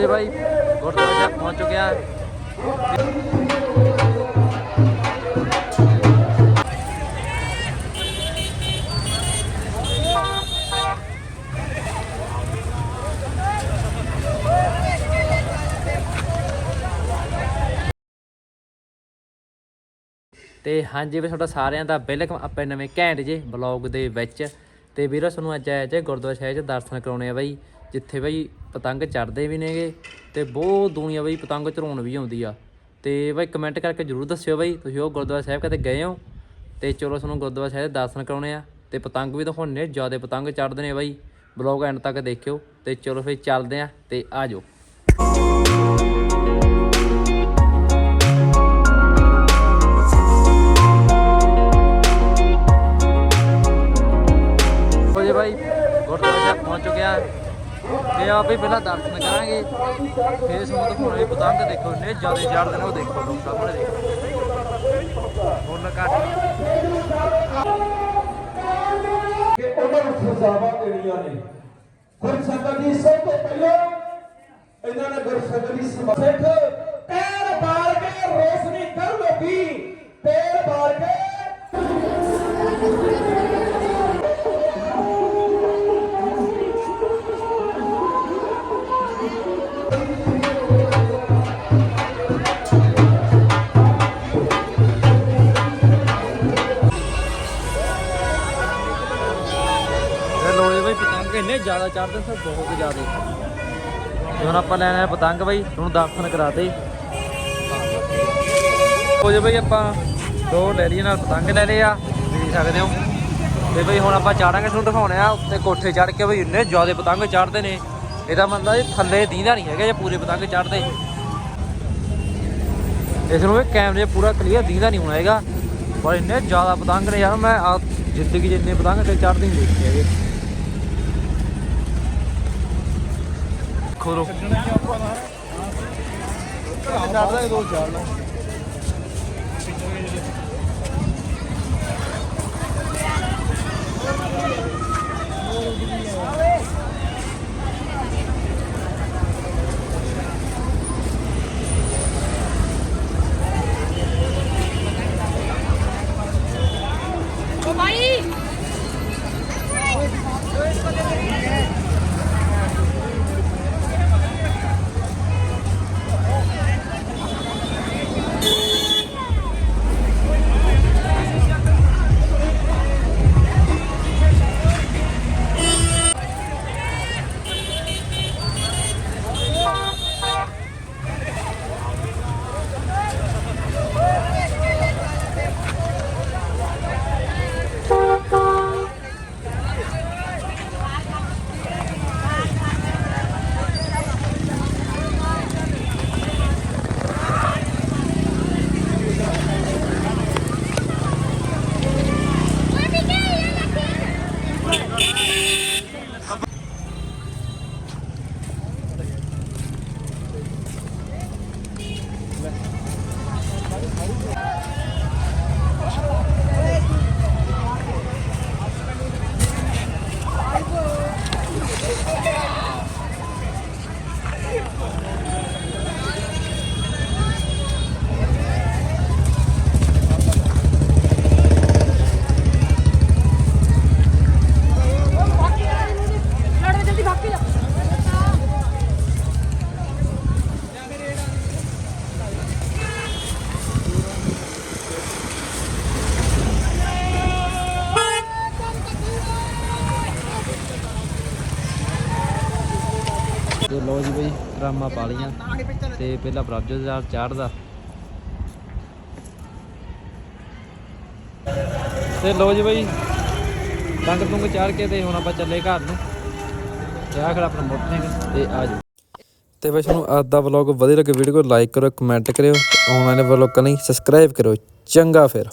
ਜੀ ਬਾਈ। ਗੁਰਦੁਆਰਾ ਸਾਹਿਬ ਪਹੁੰਚ ਚੁੱਕਿਆ ਤੇ ਹਾਂਜੀ ਵੀ ਤੁਹਾਡਾ ਸਾਰਿਆਂ ਦਾ ਵੈਲਕਮ ਆਪਣੇ ਨਵੇਂ ਘੈਂਟ ਜੇ ਬਲੌਗ ਦੇ ਵਿੱਚ। ਤੇ ਵੀਰੋ, ਤੁਹਾਨੂੰ ਅੱਜ ਆਇਆ ਜੇ ਗੁਰਦੁਆਰਾ ਸਾਹਿਬ 'ਚ ਦਰਸ਼ਨ ਕਰਾਉਣੇ ਆ ਬਾਈ। ਜਿੱਥੇ ਬਈ ਪਤੰਗ ਚੜਦੇ ਵੀ ਨੇਗੇ ਤੇ ਬਹੁਤ ਦੁਨੀਆ ਬਾਈ ਪਤੰਗ ਚੜਾਉਣ ਵੀ ਆਉਂਦੀ ਆ। ਤੇ ਬਾਈ ਕਮੈਂਟ ਕਰਕੇ ਜਰੂਰ ਦੱਸਿਓ ਬਾਈ, ਤੁਸੀਂ ਉਹ ਗੁਰਦੁਆਰਾ ਸਾਹਿਬ ਕਦੇ ਗਏ ਹੋ? ਤੇ ਚਲੋ ਤੁਹਾਨੂੰ ਗੁਰਦੁਆਰਾ ਸਾਹਿਬ ਦੇ ਦਰਸ਼ਨ ਕਰਾਉਣੇ ਆ। ਤੇ ਪਤੰਗ ਵੀ ਦਿਖਾਉਣੇ ਜ਼ਿਆਦਾ ਪਤੰਗ ਚੜਦੇ ਨੇ ਬਾਈ। ਬਲੌਗ ਐਂਡ ਤੱਕ ਦੇਖਿਓ ਤੇ ਚਲੋ ਫਿਰ ਚੱਲਦੇ ਆ ਤੇ ਆ ਤੇ ਵੀ ਪਹਿਲਾਂ ਦਰਸ਼ਨ ਕਰਾਂਗੇ। ਫੇਰ ਤੁਹਾਨੂੰ ਦਿਖਾਉਣੇ ਪਤੰਗ ਦੇਖੋ ਨੇ ਜ਼ਿਆਦਾ ਚੜਦੇ ਨੇ, ਉਹ ਦੇਖੋ ਲੋਕ ਸਾਹਮਣੇ ਦੇਖੋ। ਫੁੱਲ ਘੱਟ। ਕਿ ਉਹਨਾਂ ਨੂੰ ਸਜ਼ਾਵਾਂ ਦੇਣੀਆਂ ਨੇ। ਗੁਰਸੰਗਤ ਦੀ ਸਭ ਤੋਂ ਪਹਿਲਾਂ ਇਹਨਾਂ ਨੇ ਗੁਰਸੰਗਤ ਦੀ ਸਮਾ ਸਿੱਖ ਪੈਰ ਇੰਨੇ ਜ਼ਿਆਦਾ ਚੜਦੇ ਸਰ ਬਹੁਤ ਜ਼ਿਆਦਾ। ਹੁਣ ਆਪਾਂ ਲੈਣਾ ਪਤੰਗ ਬਾਈ ਤੁਹਾਨੂੰ ਦਰਸ਼ਨ ਕਰਾਤੇ। ਹੋ ਜੇ ਬਾਈ ਆਪਾਂ ਦੋ ਲੈ ਲਈਏ ਨਾਲ ਪਤੰਗ ਲੈ ਲਏ ਆ, ਦੇਖ ਸਕਦੇ ਹੋ। ਤੇ ਬਈ ਹੁਣ ਆਪਾਂ ਚਾੜਾਂਗੇ ਤੁਹਾਨੂੰ ਦਿਖਾਉਣੇ ਆ, ਉੱਤੇ ਕੋਠੇ ਚੜ ਕੇ ਬਈ ਇੰਨੇ ਜ਼ਿਆਦਾ ਪਤੰਗ ਚੜਦੇ ਨੇ। ਇਹਦਾ ਮਤਲਬ ਇਹ ਥੱਲੇ ਦੀਂਦਾ ਨਹੀਂ ਹੈਗਾ ਜੇ ਪੂਰੇ ਪਤੰਗ ਚੜਦੇ ਇਸ ਨੂੰ ਇਹ ਕੈਮਰੇ ਪੂਰਾ ਕਲੀਅਰ ਦੀਂਦਾ ਨਹੀਂ ਹੋਣਾ ਹੈਗਾ। ਪਰ ਇੰਨੇ ਜ਼ਿਆਦਾ ਪਤੰਗ ਨੇ ਯਾਰ, ਮੈਂ ਜ਼ਿੰਦਗੀ 'ਚ ਇੰਨੇ ਪਤੰਗ ਤੇ ਚੜਦੇ ਨਹੀਂ ਦੇਖੇ ਹੈਗੇ। ਖੋਰੋ ਚੜਦਾ ਦੋ ਚੜਨਾ ਓ ਤੇ ਲੋ ਜੀ ਬਈ, ਡਰਾਮਾ ਪਾ ਲੀਆਂ ਤੇ ਪਹਿਲਾਂ ਪ੍ਰਭਜੋਤ ਦਾ ਚਾੜਦਾ। ਤੇ ਲੋ ਜੀ ਬਈ ਟੰਗ ਟੁੰਗ ਚਾੜ ਕੇ ਤੇ ਹੁਣ ਆਪਾਂ ਚੱਲੇ ਘਰ ਨੂੰ। ਤੇ ਆਹ ਖੜਾ ਆਪਣਾ ਮੋਟਰਸਾਈਕਲ, ਤੇ ਆ ਜਾਓ। ਤੇ ਬਈ ਤੁਹਾਨੂੰ ਅੱਜ ਦਾ ਵਲੌਗ ਵਧੀਆ ਲੱਗੇ ਵੀਡੀਓ ਨੂੰ ਲਾਈਕ ਕਰੋ ਕਮੈਂਟ ਕਰਿਓ ਆਨਲਾਈਨ ਵਲੌਗ ਲਈ ਸਬਸਕ੍ਰਾਈਬ ਕਰੋ ਚੰਗਾ ਫਿਰ।